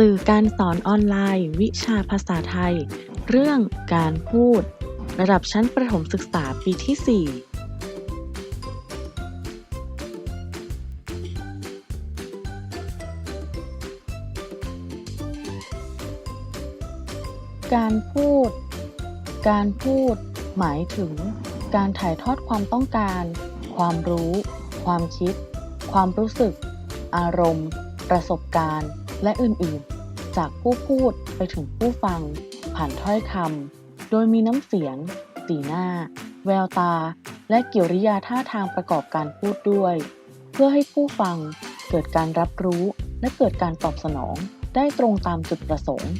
สื่อการสอนออนไลน์ วิชาภาษาไทย เรื่องการพูด ระดับชั้นประถมศึกษาปีที่ 4การพูด การพูด หมายถึง การถ่ายทอดความต้องการ ความรู้ ความคิด ความรู้สึก อารมณ์ ประสบการณ์ และอื่นๆ จากผู้พูดไปถึงผู้ฟัง ผ่านถ้อยคำ โดยมีน้ำเสียง สีหน้า แววตา และกิริยาท่าทางประกอบการพูดด้วย เพื่อให้ผู้ฟังเกิดการรับรู้และเกิดการตอบสนองได้ตรงตามจุดประสงค์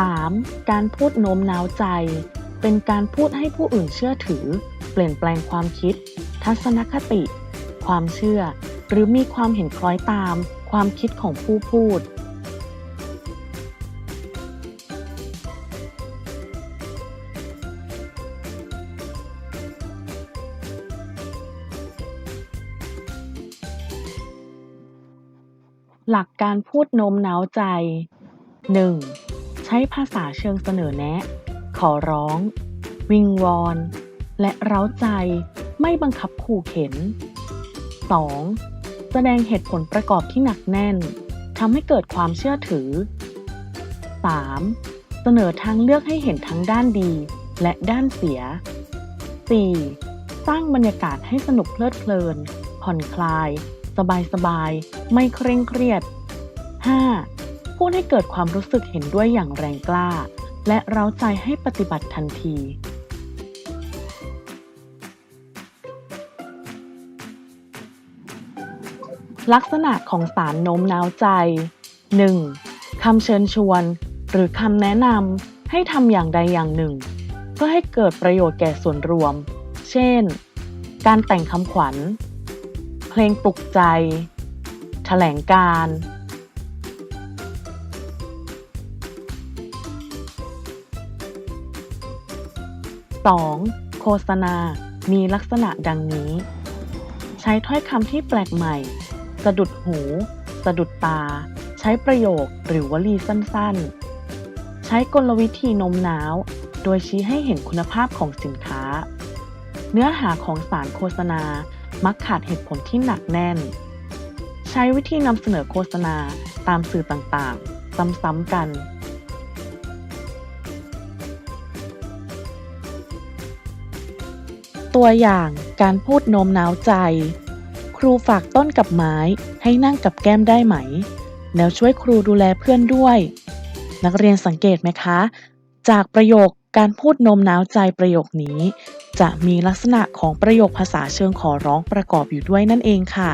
3. การพูดโน้มน้าวใจ เป็นการพูดให้ผู้อื่นเชื่อถือ เปลี่ยนแปลงความคิด ทัศนคติ ความเชื่อ หรือมีความเห็นคล้อยตาม ความคิดของผู้พูด หลักการพูดโน้มน้าวใจ 1. ใช้ภาษาเชิงเสนอแนะ ขอร้อง วิงวอน และเร้าใจไม่บังคับขู่เข็น 2. แสดงเหตุผลประกอบที่หนักแน่นทำให้เกิดความเชื่อถือ 3. เสนอทางเลือกให้เห็นทั้งด้านดีและด้านเสีย 4. สร้างบรรยากาศให้สนุกเพลิดเพลิน ผ่อนคลาย สบายสบาย ไม่เคร่งเครียด 5. พูดให้เกิดความรู้สึกเห็นด้วยอย่างแรงกล้า และเร้าใจให้ปฏิบัติทันที ลักษณะของสารโน้มน้าวใจ 1. คำเชิญชวน หรือคำแนะนำให้ทำอย่างใดอย่างหนึ่ง เพื่อให้เกิดประโยชน์แก่ส่วนรวม เช่น การแต่งคำขวัญ เพลงปลุกใจ แถลงการ 2. โฆษณา มีลักษณะดังนี้ ใช้ถ้อยคำที่แปลกใหม่ สะดุดหู สะดุดตา ใช้ประโยคหรือวลีสั้นๆ ใช้กลวิธีโน้มน้าว โดยชี้ให้เห็นคุณภาพของสินค้า เนื้อหาของสารโฆษณา มักขาดเหตุผลที่หนักแน่น ใช้วิธีนำเสนอโฆษณาตามสื่อต่างๆ ซ้ำๆกัน ตัวอย่างการพูดโน้มน้าวใจ ครูฝากต้นกับไม้ให้นั่งกับแก้มได้ไหม แล้วช่วยครูดูแลเพื่อนด้วย นักเรียนสังเกตไหมคะ จากประโยคการพูดโน้มน้าวใจประโยคนี้ จะมีลักษณะของประโยคภาษาเชิงขอร้องประกอบอยู่ด้วยนั่นเองค่ะ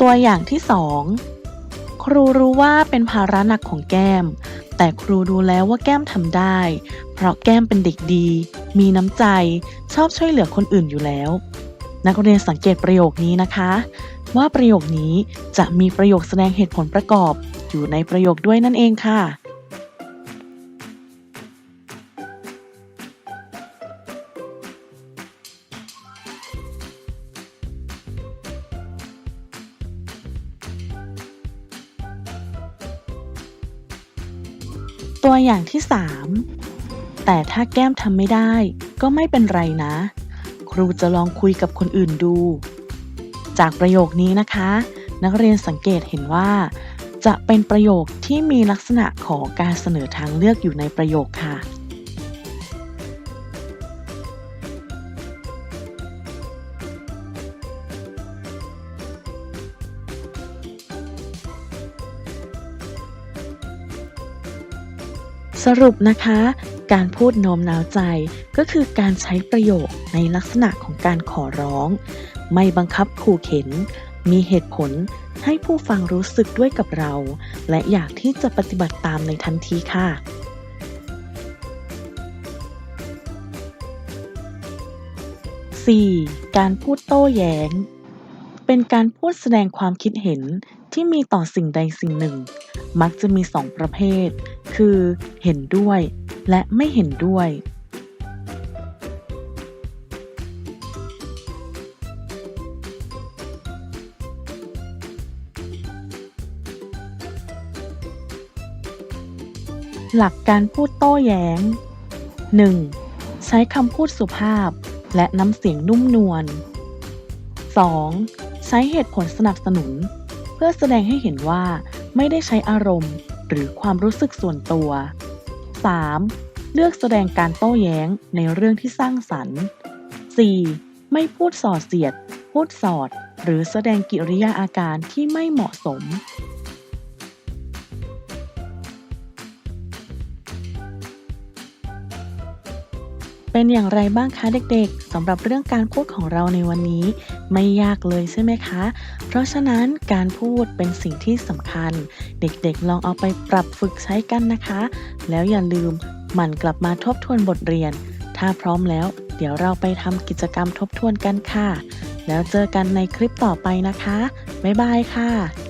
ตัวอย่างที่ 2 ครูรู้ว่าเป็นภาระหนักของแก้ม แต่ครูดูแล้วว่าแก้มทำได้ เพราะแก้มเป็นเด็กดี มีน้ำใจ ชอบช่วยเหลือคนอื่นอยู่แล้ว นักเรียนสังเกตประโยคนี้นะคะ ว่าประโยคนี้จะมีประโยคแสดงเหตุผลประกอบอยู่ในประโยคด้วยนั่นเองค่ะ ตัวอย่างที่ 3 แต่ถ้าแก้มทำไม่ได้ก็ไม่เป็นไรนะ ครูจะลองคุยกับคนอื่นดู จากประโยคนี้นะคะ นักเรียนสังเกตเห็นว่า จะเป็นประโยคที่มีลักษณะของการเสนอทางเลือกอยู่ในประโยคค่ะ สรุปนะคะ การพูดโน้มน้าวใจก็คือการใช้ประโยคในลักษณะของการขอร้อง ไม่บังคับขู่เข็น มีเหตุผลให้ผู้ฟังรู้สึกด้วยกับเรา และอยากที่จะปฏิบัติตามในทันทีค่ะ 4. การพูดโต้แย้ง เป็นการพูดแสดงความคิดเห็น ที่มีต่อสิ่งใดสิ่งหนึ่ง มักจะมีสองประเภท คือ เห็นด้วยและไม่เห็นด้วย หลักการพูดโต้แย้ง 1. ใช้คำพูดสุภาพและน้ำเสียงนุ่มนวล 2. ใช้เหตุผลสนับสนุน เพื่อแสดงให้เห็นว่าไม่ได้ใช้อารมณ์ หรือความรู้สึกส่วนตัว 3. เลือกแสดงการโต้แย้งในเรื่องที่สร้างสรรค์ 4. ไม่พูดส่อเสียด พูดสอด หรือแสดงกิริยาอาการที่ไม่เหมาะสม เป็นอย่างไรบ้างคะเด็กๆสำหรับเรื่องการพูดของเราในวันนี้ ไม่ยากเลยใช่ไหมคะ เพราะฉะนั้นการพูดเป็นสิ่งที่สำคัญ เด็กๆลองเอาไปปรับฝึกใช้กันนะคะ แล้วอย่าลืมหมั่นกลับมาทบทวนบทเรียน ถ้าพร้อมแล้ว เดี๋ยวเราไปทำกิจกรรมทบทวนกันค่ะ แล้วเจอกันในคลิปต่อไปนะคะ บ๊ายบายค่ะ